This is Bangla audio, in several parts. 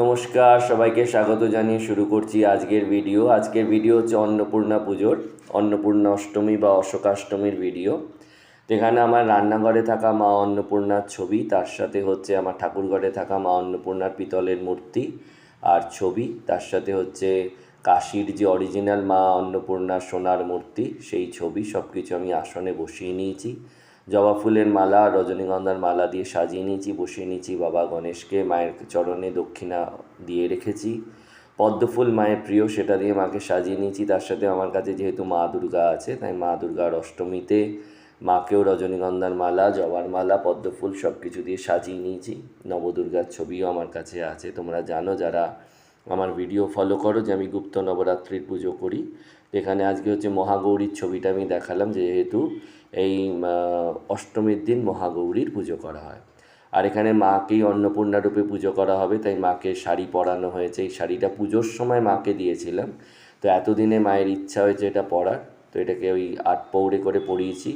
নমস্কার, সবাইকে স্বাগত জানিয়ে শুরু করছি আজকের ভিডিও। আজকের ভিডিও হচ্ছে অন্নপূর্ণা পুজোর, অন্নপূর্ণা অষ্টমী বা অশোকাষ্টমীর ভিডিও। যেখানে আমার রান্নাঘরে থাকা মা অন্নপূর্ণার ছবি, তার সাথে হচ্ছে আমার ঠাকুরঘরে থাকা মা অন্নপূর্ণার পিতলের মূর্তি আর ছবি, তার সাথে হচ্ছে কাশির যে অরিজিনাল মা অন্নপূর্ণার সোনার মূর্তি, সেই ছবি সব কিছু আমি আসনে বসিয়ে নিয়েছি। জবা ফুলের মালা, রজনীগন্ধার মালা দিয়ে সাজিয়ে নিয়েছি, বসিয়ে নিয়েছি। বাবা গণেশকে মায়ের চরণে দক্ষিণা দিয়ে রেখেছি। পদ্মফুল মায়ের প্রিয়, সেটা দিয়ে মাকে সাজিয়ে নিয়েছি। তার সাথে আমার কাছে যেহেতু মা দুর্গা আছে, তাই মা দুর্গার অষ্টমীতে মাকেও রজনীগন্ধার মালা, জবার মালা, পদ্মফুল সব কিছু দিয়ে সাজিয়ে নিয়েছি। নবদুর্গার ছবিও আমার কাছে আছে। তোমরা জানো যারা আমার ভিডিও ফলো করো যে আমি গুপ্ত নবরাত্রির পুজো করি। এখানে আজকে হচ্ছে মহাগৌরীর ছবিটা আমি দেখালাম, যেহেতু এই অষ্টমীর দিন মহাগৌরীর পুজো করা হয়। আর এখানে মাকেই অন্নপূর্ণা রূপে পুজো করা হবে, তাই মাকে শাড়ি পরানো হয়েছে। এই শাড়িটা পুজোর সময় মাকে দিয়েছিলাম। তো এতদিনে মায়ের ইচ্ছা হয়েছে এটা পরার, তো এটাকে ওই আট পৌড়ে করে পরিয়েছি।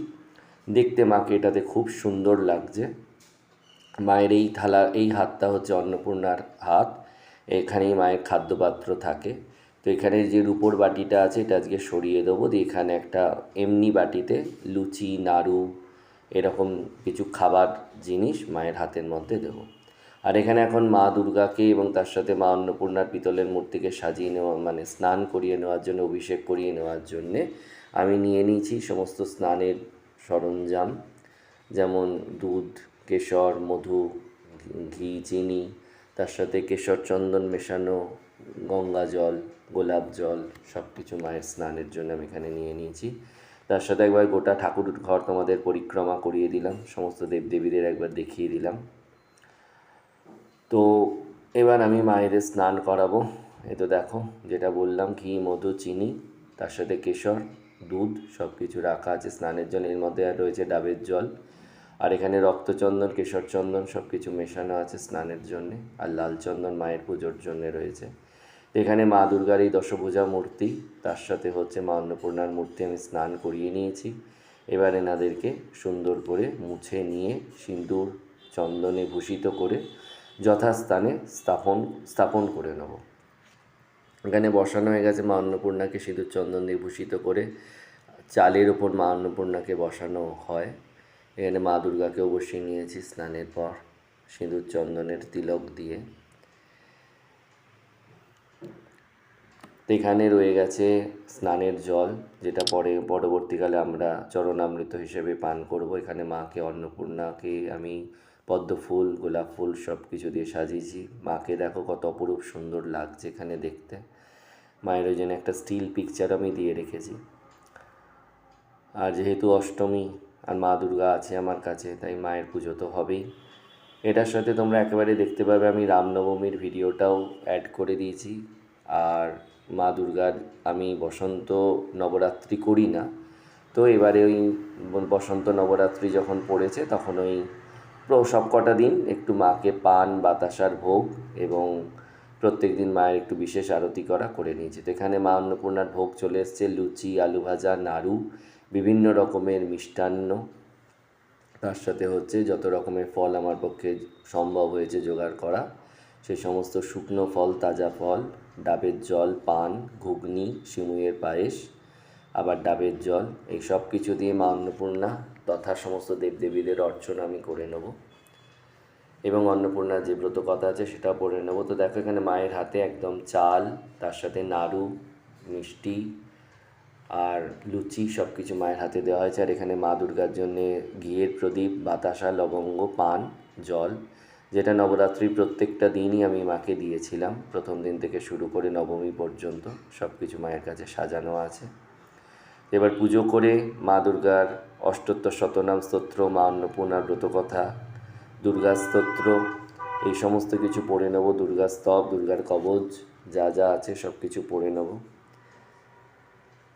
দেখতে মাকে এটাতে খুব সুন্দর লাগছে। মায়ের এই থালা, এই হাতটা হচ্ছে অন্নপূর্ণার হাত। এখানেই মায়ের খাদ্যপাত্র থাকে। এখানে যে রুপোর বাটিটা আছে, এটা আজকে সরিয়ে দেবো। দিয়ে এখানে একটা এমনি বাটিতে লুচি, নাড়ু, এরকম কিছু খাবার জিনিস মায়ের হাতের মধ্যে দেবো। আর এখানে এখন মা দুর্গাকে এবং তার সাথে মা অন্নপূর্ণার পিতলের মূর্তিকে সাজিয়ে নেওয়া মানে স্নান করিয়ে নেওয়ার জন্য, অভিষেক করিয়ে নেওয়ার জন্যে আমি নিয়ে নিয়েছি সমস্ত স্নানের সরঞ্জাম। যেমন দুধ, কেশর, মধু, ঘি, চিনি, তার সাথে কেশর চন্দন মেশানো গঙ্গা জল, গোলাপ জল সব কিছু মায়ের স্নানের জন্য আমি এখানে নিয়ে নিয়েছি। তার সাথে একবার গোটা ঠাকুর ঘর তোমাদের পরিক্রমা করিয়ে দিলাম, সমস্ত দেবদেবীদের একবার দেখিয়ে দিলাম। তো এবার আমি মায়ের স্নান করাবো। এই তো দেখো, যেটা বললাম, ঘি, মধু, চিনি, তার সাথে কেশর, দুধ সব কিছু রাখা আছে স্নানের জন্য। এর মধ্যে রয়েছে ডাবের জল। আর এখানে রক্তচন্দন কেশর চন্দন সব কিছু মেশানো আছে স্নানের জন্যে। আর লাল চন্দন মায়ের পুজোর জন্যে রয়েছে। এখানে মা দুর্গার এই দশভুজা মূর্তি, তার সাথে হচ্ছে মা অন্নপূর্ণার মূর্তি আমি স্নান করিয়ে নিয়েছি। এবার এনাদেরকে সুন্দর করে মুছে নিয়ে সিন্দুর চন্দনে ভূষিত করে যথাস্থানে স্থাপন স্থাপন করে নেব। এখানে বসানো হয়ে গেছে মা অন্নপূর্ণাকে সিঁদুর, চন্দন দিয়ে ভূষিত করে। চালের ওপর মা অন্নপূর্ণাকে বসানো হয়। এখানে মা দুর্গাকেও বসিয়ে নিয়েছি স্নানের পর। সিঁদুর, চন্দনের তিলক দিয়ে। তো এখানে রয়ে গেছে স্নানের জল, যেটা পরে পরবর্তীকালে আমরা চরণামৃত হিসেবে পান করব। এখানে মাকে অন্নপূর্ণাকে আমি পদ্ম ফুল, গোলাপ ফুল সব কিছু দিয়ে সাজিয়েছি। মাকে দেখো কত অপরূপ সুন্দর লাগছে এখানে দেখতে। মায়ের ওই জন্য একটা স্টিল পিকচার আমি দিয়ে রেখেছি। আর যেহেতু অষ্টমী আর মা দুর্গা আছে আমার কাছে, তাই মায়ের পুজো তো হবেই। এটার সাথে তোমরা একেবারে দেখতে পাবে আমি রামনবমীর ভিডিওটাও অ্যাড করে দিয়েছি। আর মা দুর্গার আমি বসন্ত নবরাত্রি করি না। তো এবারে ওই বসন্ত নবরাত্রি যখন পড়েছে তখন ওই সব কটা দিন একটু মাকে পান, বাতাসার ভোগ এবং প্রত্যেক দিন মায়ের একটু বিশেষ আরতি করা করে নিয়েছে। তো এখানে মা অন্নপূর্ণার ভোগ চলে এসছে, লুচি, আলু ভাজা, নাড়ু, বিভিন্ন রকমের মিষ্টান্ন। তার সাথে হচ্ছে যত রকমের ফল আমার পক্ষে সম্ভব হয়েছে জোগাড় করা। সেই সমস্ত শুকনো ফল, তাজা ফল, ডাবের জল, পান, ঘুগনি শিমুয়ের পায়েস, আবার ডাবের জল, এই সব কিছু দিয়ে মা অন্নপূর্ণা তথা সমস্ত দেবদেবীদের অর্চনা আমি করে নেব। এবং অন্নপূর্ণার যে ব্রত কথা আছে সেটাও পড়ে নেব। তো দেখো এখানে মায়ের হাতে একদম চাল, তার সাথে নাড়ু, মিষ্টি আর লুচি সব কিছু মায়ের হাতে দেওয়া হয়েছে। আর এখানে মা দুর্গার জন্যে ঘিয়ের প্রদীপ, বাতাসা, লবঙ্গ, পান, জল যেটা নবরাত্রির প্রত্যেকটা দিনই আমি মাকে দিয়েছিলাম। প্রথম দিন থেকে শুরু করে নবমী পর্যন্ত সব কিছু মায়ের কাছে সাজানো আছে। এবার পুজো করে মা দুর্গার অষ্টোত্তর শতনাম স্তোত্র, মা অন্নপূর্ণার ব্রতকথা, দুর্গা স্তোত্র, এই সমস্ত কিছু পড়ে নেব। দুর্গা স্তব, দুর্গার কবচ যা যা আছে সব কিছু পড়ে নেব।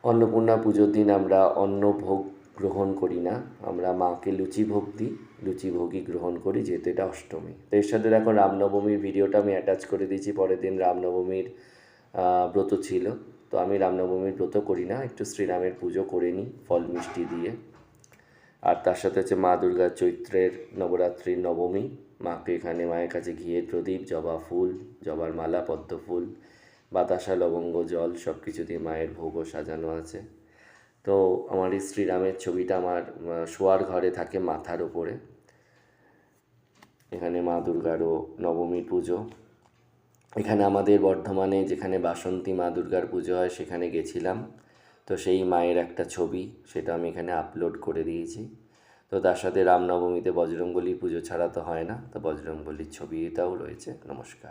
অন্নপূর্ণা পুজোর দিন আমরা অন্ন ভোগ গ্রহণ করি না। আমরা মাকে লুচি ভোগ দিই, লুচি ভোগই গ্রহণ করি যেহেতু এটা অষ্টমী। তো এর সাথে দেখো রামনবমীর ভিডিওটা আমি অ্যাটাচ করে দিয়েছি, পরের দিন রামনবমীর ব্রত ছিল। তো আমি রামনবমীর ব্রত করি না, একটু শ্রীরামের পুজো করে নিই ফল মিষ্টি দিয়ে। আর তার সাথে হচ্ছে মা দুর্গার চৈত্রের নবরাত্রির নবমী, মাকে এখানে মায়ের কাছে ঘিয়ের প্রদীপ, জবা ফুল, জবার মালা, পদ্ম ফুল, বাতাসা, লবঙ্গ, জল সব কিছু দিয়ে মায়ের ভোগও সাজানো আছে। তো আমার এই শ্রীরামের ছবিটা আমার শোয়ার ঘরে থাকে মাথার ওপরে এখানে মা দুর্গারও নবমী পুজো। এখানে আমাদের বর্ধমানে যেখানে বাসন্তী মা দুর্গার পুজো হয়, সেখানে গেছিলাম। তো সেই মায়ের একটা ছবি, সেটা আমি এখানে আপলোড করে দিয়েছি। তো তার সাথে রামনবমীতে বজরংবলীর পুজো ছাড়া তো হয় না। তো বজরংবলীর ছবিটাও রয়েছে। নমস্কার।